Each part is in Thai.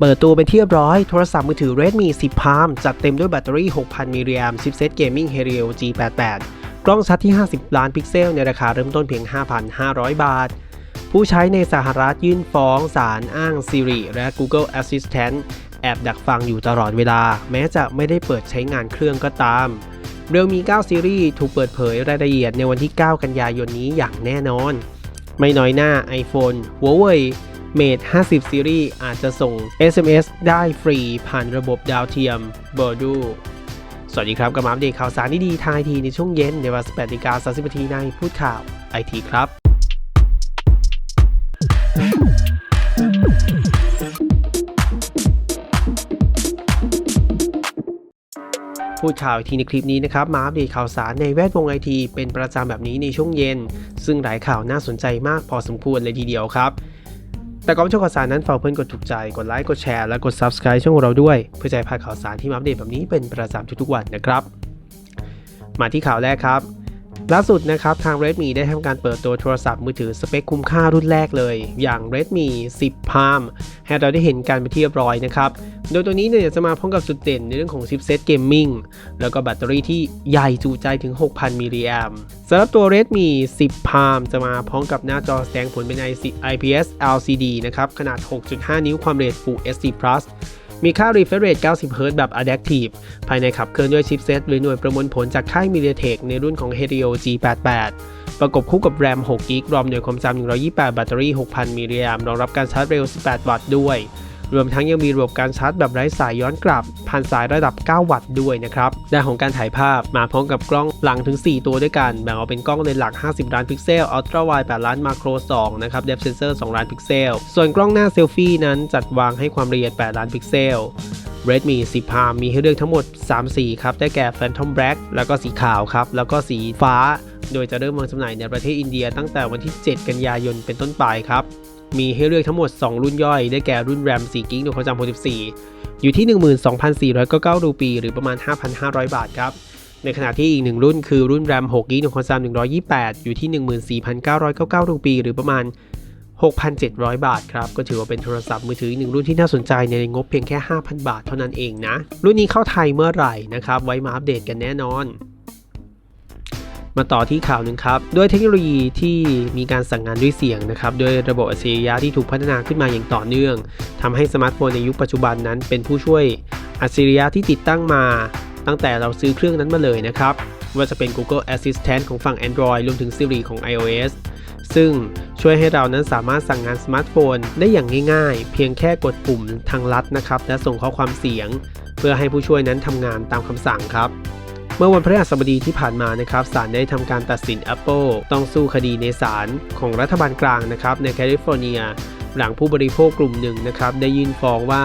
เปิดตัวเป็นที่เรียบร้อย โทรศัพท์มือถือ Redmi 10 Palm จัดเต็มด้วยแบตเตอรี่ 6,000 มิลลิแอมชิปเซ็ตเกมมิ่ง Helio G88 กล้องชัดที่ 50 ล้านพิกเซล ในราคาเริ่มต้นเพียง 5,500 บาท ผู้ใช้ในสหรัฐยื่นฟ้องศาลอ้าง Siri และ Google Assistant แอบดักฟังอยู่ตลอดเวลา แม้จะไม่ได้เปิดใช้งานเครื่องก็ตามเรียวมี9ซีรีส์ถูกเปิดเผยรายละเอียดในวันที่ 9 กันยายนนี้อย่างแน่นอน ไม่น้อยหน้า iPhone Huawei Mate 50ซีรีส์อาจจะส่ง SMS ได้ฟรีผ่านระบบดาวเทียม b o r d o สวัสดีครับกับมาอัปเดตข่าวสารดีๆทางไอทีในช่วงเย็นในเวลา18นาฬิกา30นาทีในพูดข่าวไอทีครับพูดข่าวอีกทีในคลิปนี้นะครับ มาอัปเดตข่าวสารในแวดวงไอทีเป็นประจำแบบนี้ในช่วงเย็น ซึ่งหลายข่าวน่าสนใจมากพอสมควรเลยทีเดียวครับ แต่ก่อนชมข่าวสารนั้นฝากเพื่อนกดถูกใจ กดไลค์กดแชร์และกด Subscribe ช่องของเราด้วย เพื่อจะให้พาข่าวสารที่มาอัปเดตแบบนี้เป็นประจำทุกๆวันนะครับ มาที่ข่าวแรกครับ ล่าสุดนะครับ ทาง Redmi ได้ทำการเปิดตัวโทรศัพท์มือถือสเปคคุ้มค่ารุ่นแรกเลย อย่าง Redmi 10 Palm ให้เราได้เห็นกันไปนที่เรียบร้อยนะครับ โดยตัวนี้เนี่ยจะมาพร้อมกับจุดเด่นในเรื่องของชิปเซตเกมมิ่งแล้วก็แบตเตอรี่ที่ใหญ่จุใจถึง 6,000 มิลลิแอมสำหรับตัว Redmi 10 Palm จะมาพร้อมกับหน้าจอแสดงผลเป็น IPS LCD นะครับขนาด 6.5 นิ้วความเร็ว Full HD Plus มีค่า refresh rate 90 Hz แบบ adaptive ภายในขับเคลื่อนด้วยชิปเซตหรือหน่วยประมวลผลจากค่าย MediaTek ในรุ่นของ Helio G88 ประกบคู่กับ RAM 6 GB รอมหน่วยความจำ128 แบตเตอรี่ 6,000มิลลิแอมป์รองรับการชาร์จเร็ว 18 วัตต์ด้วย รวมทั้งยังมีระบบการชาร์จแบบไร้สายย้อนกลับ ผ่านสายระดับ 9 วัตต์ด้วยนะครับด้านของการถ่ายภาพมาพร้อมกับกล้องหลังถึง 4 ตัวด้วยกัน แบ่งออกเป็นกล้องเลนส์หลัก 50 ล้านพิกเซลอัลตร้าไวด์8ล้านมาโคร 2 นะครับเดฟเซนเซอร์ 2 ล้านพิกเซล ส่วนกล้องหน้าเซลฟี่นั้นจัดวางให้ความละเอียด 8 ล้านพิกเซล Redmi 10 Palm มีให้เลือกทั้งหมด 3 สีครับ ได้แก่ Phantom Black แล้วก็สีขาวครับ แล้วก็สีฟ้า โดยจะเริ่มวางจำหน่ายในประเทศอินเดียตั้งแต่วันที่ 7 กันยายนเป็นต้นไปครับ มีให้เลือกทั้งหมด 2 รุ่นย่อย ได้แก่รุ่น RAM 4 g b หน่วยความจำ64 อยู่ที่ 12,499รูปี หรือประมาณ 5,500 บาทครับ ในขณะที่อีกหนึ่งรุ่นคือรุ่น RAM 6 g b หน่วยความจำ128 อยู่ที่ 14,999รูปี หรือประมาณ 6,700 บาทครับ ก็ถือว่าเป็นโทรศัพท์มือถืออีกหนึ่งรุ่นที่น่าสนใจในงบเพียงแค่ 5,000 บาทเท่านั้นเองนะ รุ่นนี้เข้าไทยเมื่อไหร่นะครับ ไว้มาอัปเดตกันแน่นอน มาต่อที่ข่าวหนึ่งครับ ด้วยเทคโนโลยีที่มีการสั่งงานด้วยเสียงนะครับด้วยระบบอัจฉริยะที่ถูกพัฒนาขึ้นมาอย่างต่อเนื่องทำให้สมาร์ทโฟนในยุคปัจจุบันนั้นเป็นผู้ช่วยอัจฉริยะที่ติดตั้งมา ตั้งแต่เราซื้อเครื่องนั้นมาเลยนะครับว่าจะเป็น Google Assistant ของฝั่ง Android รวมถึง Siri ของ iOS ซึ่งช่วยให้เรานั้นสามารถสั่งงานสมาร์ทโฟนได้อย่างง่ายๆ เพียงแค่กดปุ่มทางลัดนะครับ และส่งข้อความเสียง เพื่อให้ผู้ช่วยนั้นทำงานตามคำสั่งครับ เมื่อวันพฤหัสบดีที่ผ่านมานะครับศาลได้ทำการตัดสิน Apple ต้องสู้คดีในศาลของรัฐบาลกลางนะครับในแคลิฟอร์เนีย หลังผู้บริโภคกลุ่มหนึ่งนะครับได้ยื่นฟ้องว่า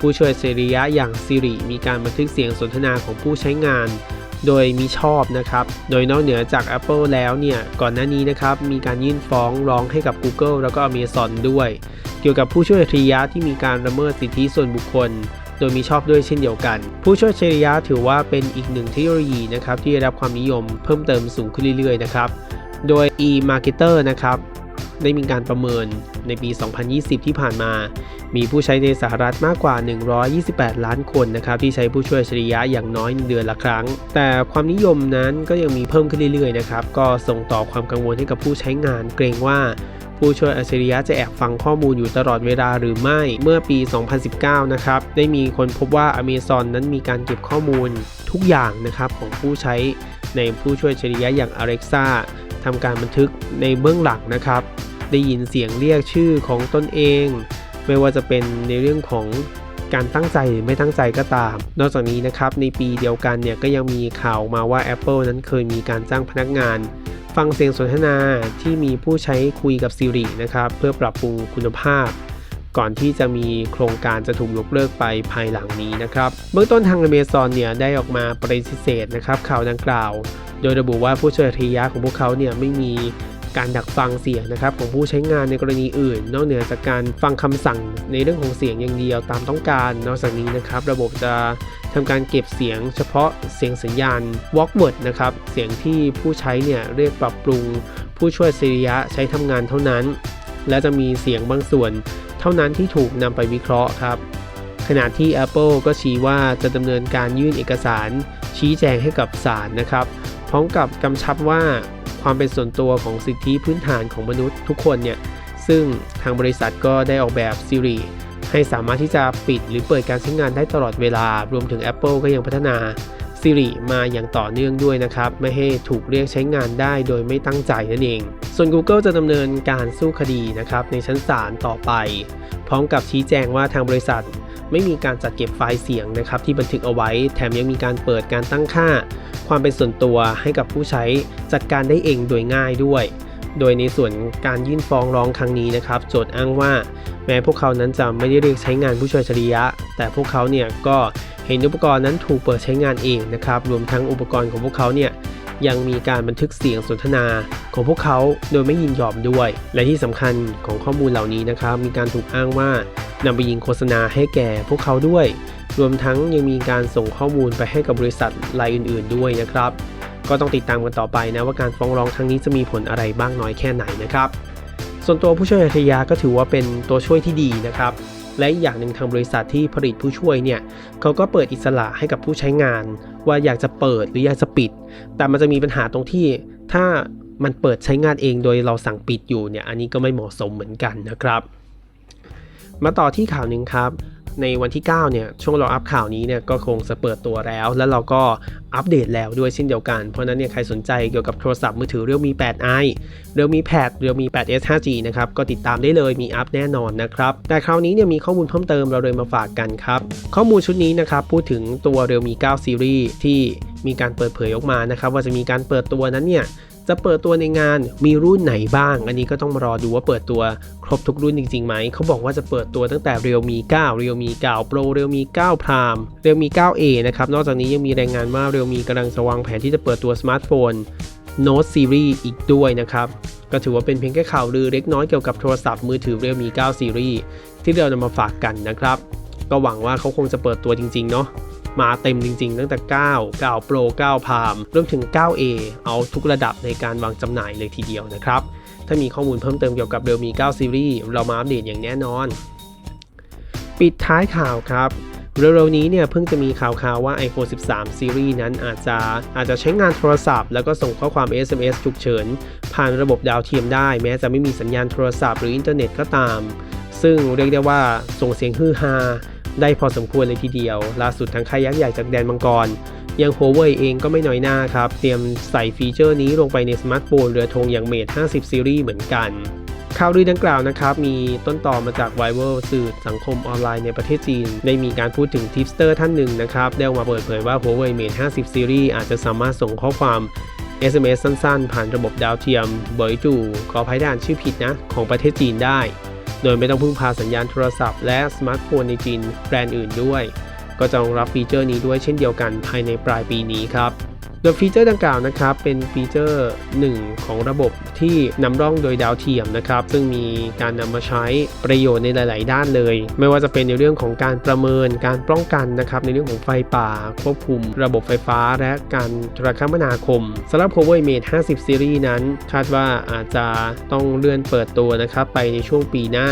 ผู้ช่วยเสรียะอย่าง Siri มีการบันทึกเสียงสนทนาของผู้ใช้งาน โดยมีชอบนะครับ โดยนอกเหนือจาก Apple แล้วเนี่ย ก่อนหน้านี้นะครับ มีการยื่นฟ้องร้องให้กับ Google แล้วก็ Amazon ด้วย เกี่ยวกับผู้ช่วยอัจฉริยะที่มีการละเมิดสิทธิส่วนบุคคล โดยมีชอบด้วยเช่นเดียวกัน ผู้ช่วยอัจฉริยะถือว่าเป็นอีกหนึ่งเทคโนโลยีนะครับที่ได้รับความนิยมเพิ่มเติมสูงขึ้นเรื่อยๆนะครับ โดย e-marketer นะครับได้มีการประเมินในปี 2020 ที่ผ่านมา มีผู้ใช้ในสหรัฐมากกว่า 128 ล้านคนนะครับที่ใช้ผู้ช่วยอัจฉริยะอย่างน้อยเดือนละครั้ง แต่ความนิยมนั้นก็ยังมีเพิ่มขึ้นเรื่อยๆนะครับ ก็ส่งต่อความกังวลให้กับผู้ใช้งานเกรงว่า ผู้ช่วยอัจฉริยะจะแอบฟังข้อมูลอยู่ตลอดเวลาหรือไม่เมื่อปี 2019 นะครับได้มีคนพบว่า Amazon นั้นมีการเก็บข้อมูลทุกอย่างนะครับของผู้ใช้ในผู้ช่วยอัจฉริยะอย่าง Alexa ทำการบันทึกในเบื้องหลังนะครับ ได้ยินเสียงเรียกชื่อของตนเอง ไม่ว่าจะเป็นในเรื่องของการตั้งใจหรือไม่ตั้งใจก็ตาม นอกจากนี้นะครับในปีเดียวกันเนี่ยก็ยังมีข่าวมาว่า Apple นั้นเคยมีการจ้างพนักงาน ฟังเสียงสนทนาที่มีผู้ใช้คุยกับ Siri นะครับ เพื่อปรับปรุงคุณภาพ ก่อนที่จะมีโครงการจะถูกยกเลิกไปภายหลังนี้นะครับ เบื้องต้นทาง Amazon เนี่ยได้ออกมาปฏิเสธนะครับข่าวดังกล่าว โดยระบุว่าผู้ช่วยอัจฉริยะของพวกเขาเนี่ยไม่มีการดักฟังเสียงนะครับของผู้ใช้งานในกรณีอื่น นอกเหนือจากการฟังคำสั่งในเรื่องของเสียงอย่างเดียวตามต้องการ นอกจากนี้นะครับระบบจะ ทำการเก็บเสียงเฉพาะเสียงสัญญาณ walk word นะครับ เสียงที่ผู้ใช้เนี่ยเรียกปรับปรุง ผู้ช่วยสิริยะใช้ทำงานเท่านั้น และจะมีเสียงบางส่วน เท่านั้นที่ถูกนำไปวิเคราะห์ครับ ขณะที่ Apple ก็ชี้ว่าจะดำเนินการยื่นเอกสาร ชี้แจงให้กับศาลนะครับ พร้อมกับกำชับว่าความเป็นส่วนตัวของสิทธิพื้นฐานของมนุษย์ทุกคนเนี่ยซึ่งทางบริษัทก็ได้ออกแบบ Siri ให้สามารถที่จะปิดหรือเปิดการใช้งานได้ตลอดเวลา รวมถึง Apple ก็ยังพัฒนา Siri มาอย่างต่อเนื่องด้วยนะครับ ไม่ให้ถูกเรียกใช้งานได้โดยไม่ตั้งใจนั่นเอง ส่วน Google จะดำเนินการสู้คดีนะครับในชั้นศาลต่อไป พร้อมกับชี้แจงว่าทางบริษัท ไม่มีการจัดเก็บไฟล์เสียงนะครับที่บันทึกเอาไว้ แถมยังมีการเปิดการตั้งค่า ความเป็นส่วนตัวให้กับผู้ใช้จัดการได้เองโดยง่ายด้วย โดยในส่วนการยื่นฟ้องร้องครั้งนี้นะครับโจทย์อ้างว่า แม้พวกเขานั้นจะไม่ได้เรียกใช้งานผู้ช่วยอัจริยะ แต่พวกเขาเนี่ยก็เห็นอุปกรณ์นั้นถูกเปิดใช้งานเองนะครับ รวมทั้งอุปกรณ์ของพวกเขาเนี่ยยังมีการบันทึกเสียงสนทนาของพวกเขาโดยไม่ยินยอมด้วย และที่สำคัญของข้อมูลเหล่านี้นะครับ มีการถูกอ้างว่านำไปยิงโฆษณาให้แก่พวกเขาด้วย รวมทั้งยังมีการส่งข้อมูลไปให้กับบริษัทรายอื่น ๆ ด้วยนะครับ ก็ต้องติดตามกันต่อไปนะว่าการฟ้องร้องครั้งนี้จะมีผลอะไรบ้างน้อยแค่ไหนนะครับ ส่วนตัวผู้ช่วยอัจฉริยะก็ถือว่าเป็นตัวช่วยที่ดีนะครับ และอีกอย่างหนึ่งทางบริษัทที่ผลิตผู้ช่วยเนี่ยเขาก็เปิดอิสระให้กับผู้ใช้งาน ว่าอยากจะเปิดหรืออยากจะปิด แต่มันจะมีปัญหาตรงที่ถ้ามันเปิดใช้งานเองโดยเราสั่งปิดอยู่เนี่ยอันนี้ก็ไม่เหมาะสมเหมือนกันนะครับ มาต่อที่ข่าวหนึ่งครับ ในวันที่ 9 เนี่ย ช่วงเราอัพข่าวนี้เนี่ยก็คงจะเปิดตัวแล้ว แล้วเราก็อัปเดตแล้วด้วยเช่นเดียวกัน เพราะนั้นเนี่ยใครสนใจเกี่ยวกับโทรศัพท์มือถือ Realme 8i Realme Pad Realme 8s 5G นะครับ ก็ติดตามได้เลยมีอัปแน่นอนนะครับ แต่คราวนี้เนี่ยมีข้อมูลเพิ่มเติมเราเลยมาฝากกันครับ ข้อมูลชุดนี้นะครับพูดถึงตัว Realme 9 Series ที่มีการเปิดเผยออกมานะครับว่าจะมีการเปิดตัวนั้นเนี่ย จะเปิดตัวในงานมีรุ่นไหนบ้าง อันนี้ก็ต้องรอดูว่าเปิดตัวครบทุกรุ่นจริงๆไหม เขาบอกว่าจะเปิดตัวตั้งแต่ Realme 9 Realme 9 Pro Realme 9 Prime Realme 9A นะครับ นอกจากนี้ยังมีรายงานว่า Realme กำลังจะวางแผนที่จะเปิดตัวสมาร์ทโฟน Note Series อีกด้วยนะครับ ก็ถือว่าเป็นเพียงแค่ข่าวลือเล็กน้อยเกี่ยวกับโทรศัพท์มือถือ Realme 9 Series ที่เรานำมาฝากกันนะครับ ก็หวังว่าเขาคงจะเปิดตัวจริงๆเนาะ มาเต็มจริงๆ ตั้งแต่ 9 9 Pro 9 Palm รวมถึง 9A เอาทุกระดับในการวางจำหน่ายเลยทีเดียวนะครับ ถ้ามีข้อมูลเพิ่มเติมเกี่ยวกับ Realme 9 Series เรามาอัปเดตอย่างแน่นอน ปิดท้ายข่าวครับเร็วๆนี้เนี่ยเพิ่งจะมีข่าวๆว่า iPhone 13 Series นั้นอาจจะอาจจะใช้งานโทรศัพท์ แล้วก็ส่งข้อความ SMS ฉุกเฉิน ผ่านระบบดาวเทียมได้ แม้จะไม่มีสัญญาณโทรศัพท์หรืออินเทอร์เน็ตก็ตาม ซึ่งเรียกได้ว่าส่งเสียงฮือฮา ได้พอสมควรเลยทีเดียว ล่าสุดทางค่ายยักษ์ใหญ่จากแดนมังกรยัง Huawei เองก็ไม่น้อยหน้าครับ เตรียมใส่ฟีเจอร์นี้ลงไปในสมาร์ทโฟนเรือธงอย่าง Mate 50 Series เหมือนกันข่าวลือดังกล่าวนะครับ มีต้นต่อมาจาก v i v a l สื่อสังคมออนไลน์ในประเทศจีน ได้มีการพูดถึงทิปสเตอร์ท่านหนึ่งนะครับ ได้ออกมาเปิดเผยว่า Huawei Mate 50 Series อาจจะสามารถส่งข้อความ SMS สั้นๆ ผ่านระบบดาวเทียมเบยจูขออภัยด่านชื่อผิดนะ ของประเทศจีนได้ โดยไม่ต้องพึ่งพาสัญญาณโทรศัพท์และสมาร์ทโฟนในจีนแบรนด์อื่นด้วย ก็จะรองรับฟีเจอร์นี้ด้วยเช่นเดียวกันภายในปลายปีนี้ครับ โดยฟีเจอร์ดังกล่าวนะครับเป็นฟีเจอร์หนึ่งของระบบที่นำร่องโดยดาวเทียมนะครับซึ่งมีการนำมาใช้ประโยชน์ในหลาย ๆ ด้านเลย ไม่ว่าจะเป็นในเรื่องของการประเมินการป้องกันนะครับในเรื่องของไฟป่า ควบคุม ระบบไฟฟ้า และการโทรคมนาคมสำหรับ Huawei Mate 50 Series นั้น คาดว่าอาจจะต้องเลื่อนเปิดตัวนะครับไปในช่วงปีหน้า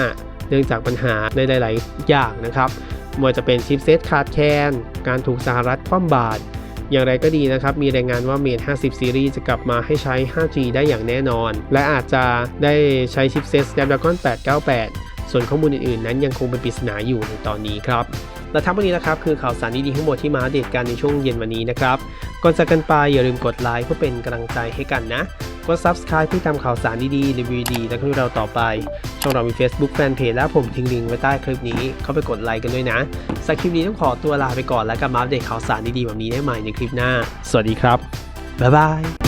เนื่องจากปัญหาในหลาย ๆ อย่างนะครับไม่ว่าจะเป็นชิปเซตขาดแคลนการถูกสหรัฐคว่ำบาตร อย่างไรก็ดีนะครับ มีรายงานว่า Mate 50 Series จะกลับมาให้ใช้ 5G ได้อย่างแน่นอน และอาจจะได้ใช้ชิปเซต Snapdragon 898 ส่วนข้อมูลอื่นๆ นั้นยังคงเป็นปริศนาอยู่ในตอนนี้ครับและทั้งหมดนี้นะครับคือข่าวสารดีๆทั้งหมดที่มาอัปเดตกันในช่วงเย็นวันนี้นะครับก่อนจากกันไปอย่าลืมกดไลค์เพื่อเป็นกำลังใจให้กันนะกด Subscribe เพื่อตามข่าวสารดีๆรีวิวดีและคลิปเราต่อไป ช่องเรามี Facebook Fanpage และผมทิ้งลิงก์ไว้ใต้คลิปนี้ เข้าไปกดไลค์กันด้วยนะสำหรับคลิปนี้ต้องขอตัวลาไปก่อนแล้วกลับมาอัปเดตข่าวสารดีๆแบบนี้ได้ใหม่ในคลิปหน้า สวัสดีครับ บ๊ายบาย